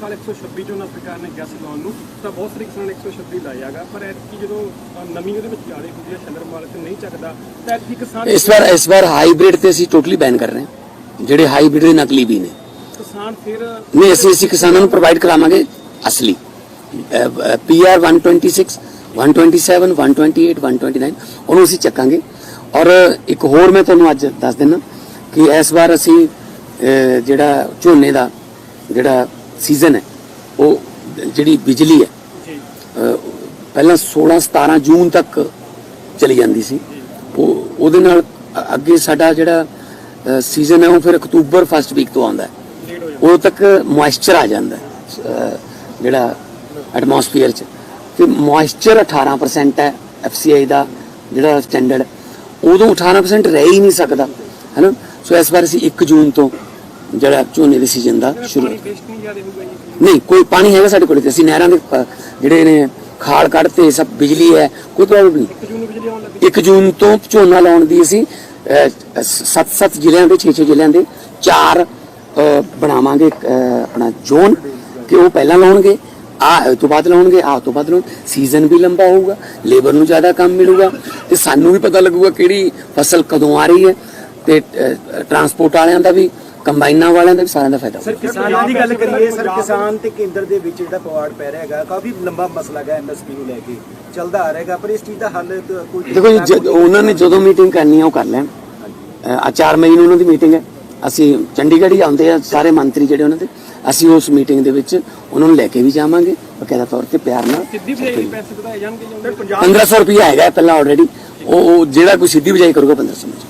ਸਾਲ 126 ਝੋਨਾ ਸਰਕਾਰ ਨੇ ਕਿਹਾ ਸੀ ਲਾਉਣ ਨੂੰ ਤਾਂ ਬਹੁਤ ਸਾਰੇ ਕਿਸਾਨ 126 ਲਾਇਆਗਾ ਪਰ ਐਤਕੀ ਜਦੋਂ ਨਵੀਂ ਉਹਦੇ ਵਿੱਚ ਜ਼ਿਆਦਾ ਹੁੰਦੀ ਹੈ ਛੰਦਰਮਾਲ ਤੇ ਨਹੀਂ ਚੱਕਦਾ ਤਾਂ ਐਤਕੀ ਕਿਸਾਨ ਇਸ ਵਾਰ ਇਸ ਵਾਰ ਹਾਈਬ੍ਰਿਡ ਤੇ ਅਸੀਂ ਟੋਟਲੀ ਬੈਨ ਕਰ ਰਹੇ ਹਾਂ। ਜਿਹੜੇ ਹਾਈਬ੍ਰਿਡ ਦੇ ਨਕਲੀ ਵੀ ਨੇ। ਕਿਸਾਨ ਫਿਰ ਨਹੀਂ ਅਸੀਂ ਅਸੀਂ ਕਿਸਾਨਾਂ ਨੂੰ ਪ੍ਰੋਵਾਈਡ ਕਰਾਵਾਂਗੇ ਅਸਲੀ। ਪੀਆਰ 126 127 128 129 ਉਹਨੂੰ ਅਸੀਂ ਚੱਕਾਂਗੇ। ਔਰ ਇੱਕ ਹੋਰ ਮੈਂ ਤੁਹਾਨੂੰ ਅੱਜ ਦੱਸ ਦਿੰਦਾ ਕਿ ਇਸ ਵਾਰ ਅਸੀਂ ਜਿਹੜਾ ਝੋਨੇ ਦਾ ਜਿਹੜਾ ਸੀਜ਼ਨ ਹੈ ਉਹ ਜਿਹੜੀ ਬਿਜਲੀ ਹੈ ਪਹਿਲਾਂ 16 17 ਜੂਨ ਤੱਕ ਚਲੀ ਜਾਂਦੀ ਸੀ। ਉਹ ਉਹਦੇ ਨਾਲ ਅੱਗੇ ਸਾਡਾ ਜਿਹੜਾ ਸੀਜ਼ਨ ਹੈ ਉਹ ਫਿਰ ਅਕਤੂਬਰ ਫਸਟ ਵੀਕ ਤੋਂ ਆਉਂਦਾ ਹੈ। ਉਦੋਂ ਤੱਕ ਮੋਇਸਚਰ ਆ ਜਾਂਦਾ ਹੈ, ਜਿਹੜਾ ਐਟਮੋਸਫੀਅਰ ਚ। ਤੇ ਮੋਇਸਚਰ 18% ਹੈ ਐਫਸੀਆਈ ਦਾ ਜਿਹੜਾ ਸਟੈਂਡਰਡ ਉਦੋਂ 18% ਰਹਿ ਹੀ ਨਹੀਂ ਸਕਦਾ ਹੈਨਾ ਸੋ ਇਸ ਵਾਰ ਅਸੀਂ 1 ਜੂਨ ਤੋਂ ਜਿਹੜਾ ਝੋਨੇ ਦੇ ਸੀਜ਼ਨ ਦਾ ਸ਼ੁਰੂ ਨਹੀਂ ਕੋਈ ਪਾਣੀ ਹੈਗਾ ਸਾਡੇ ਕੋਲ ਤੇ ਅਸੀਂ ਨਹਿਰਾਂ ਦੇ ਜਿਹੜੇ ਨੇ ਖਾਲ ਕੱਢਤੇ ਸਭ ਬਿਜਲੀ ਹੈ ਕੋਈ ਪ੍ਰੋਬਲਮ ਨਹੀਂ। 1 ਜੂਨ ਨੂੰ ਬਿਜਲੀ ਆਉਣ ਲੱਗੀ। 1 ਜੂਨ ਤੋਂ ਝੋਨਾ ਲਾਉਣ ਦੀ ਅਸੀਂ 7-7 ਜ਼ਿਲ੍ਹਿਆਂ ਦੇ 6-6 ਜ਼ਿਲ੍ਹਿਆਂ ਦੇ ਚਾਰ ਬਣਾਵਾਂਗੇ ਆਪਣਾ ਜ਼ੋਨ ਕਿ ਉਹ ਪਹਿਲਾਂ ਲਾਉਣਗੇ ਆ ਤੋਂ ਬਾਅਦ ਲਾਉਣਗੇ ਆ ਤੋਂ ਬਾਅਦ ਲਾਉਣ ਸੀਜ਼ਨ ਵੀ ਲੰਬਾ ਹੋਊਗਾ ਲੇਬਰ ਨੂੰ ਜ਼ਿਆਦਾ ਕੰਮ ਮਿਲੂਗਾ ਤੇ ਸਾਨੂੰ ਵੀ ਪਤਾ ਲੱਗੂਗਾ ਕਿਹੜੀ ਫਸਲ ਕਦੋਂ ਆ ਰਹੀ ਹੈ ਤੇ ਟਰਾਂਸਪੋਰਟ ਵਾਲਿਆਂ ਦਾ ਵੀ ਕੰਬਾਈਨਾਂ ਵਾਲਿਆਂ ਦਾ ਵੀ ਸਾਰਿਆਂ ਦਾ ਫਾਇਦਾ ਹੋਊਗਾ। ਕਿਸਾਨਾਂ ਦੀ ਗੱਲ ਕਰੀਏ ਸਰ ਕਿਸਾਨ ਤੇ ਕੇਂਦਰ ਦੇ ਵਿੱਚ ਜਿਹੜਾ ਪਵਾੜ ਪੈ ਰਿਹਾ ਹੈਗਾ ਕਾਫੀ ਲੰਬਾ ਮਸਲਾ ਹੈ ਐਮਐਸਪੀ ਨੂੰ ਲੈ ਕੇ ਚੱਲਦਾ ਆ ਰਿਹਾਗਾ ਪਰ ਇਸ ਚੀਜ਼ ਦਾ ਹੱਲ ਕੋਈ ਦੇਖੋ ਜੀ ਜਦ ਉਹਨਾਂ ਨੇ ਜਦੋਂ ਮੀਟਿੰਗ ਕਰਨੀ ਹੈ ਉਹ ਕਰ ਲੈਣ। ਆ 4 ਮਈ ਨੂੰ ਉਹਨਾਂ ਦੀ ਮੀਟਿੰਗ ਹੈ। ਅਸੀਂ ਚੰਡੀਗੜ੍ਹ ਹੀ ਆਉਂਦੇ ਆ ਸਾਰੇ ਮੰਤਰੀ ਜਿਹੜੇ ਉਹਨਾਂ ਦੇ ਅਸੀਂ ਉਸ ਮੀਟਿੰਗ ਦੇ ਵਿੱਚ ਉਹਨਾਂ ਨੂੰ ਲੈ ਕੇ ਵੀ ਜਾਵਾਂਗੇ ਬਕਾਇਦਾ ਤੌਰ ਤੇ ਪਿਆਰ ਨਾਲ। ਸਿੱਧੀ ਬਿਜਾਈ ਦੇ ਪੈਸੇ ਵਧਾਏ ਜਾਣਗੇ ਜੀ। 1500 ਰੁਪਏ ਹੈਗਾ ਪਹਿਲਾਂ ਆਲਰੇਡੀ ਉਹ ਉਹ ਜਿਹੜਾ ਕੋਈ ਸਿੱਧੀ ਬਿਜਾਈ ਕਰੂਗਾ 1500 ਵਿੱਚ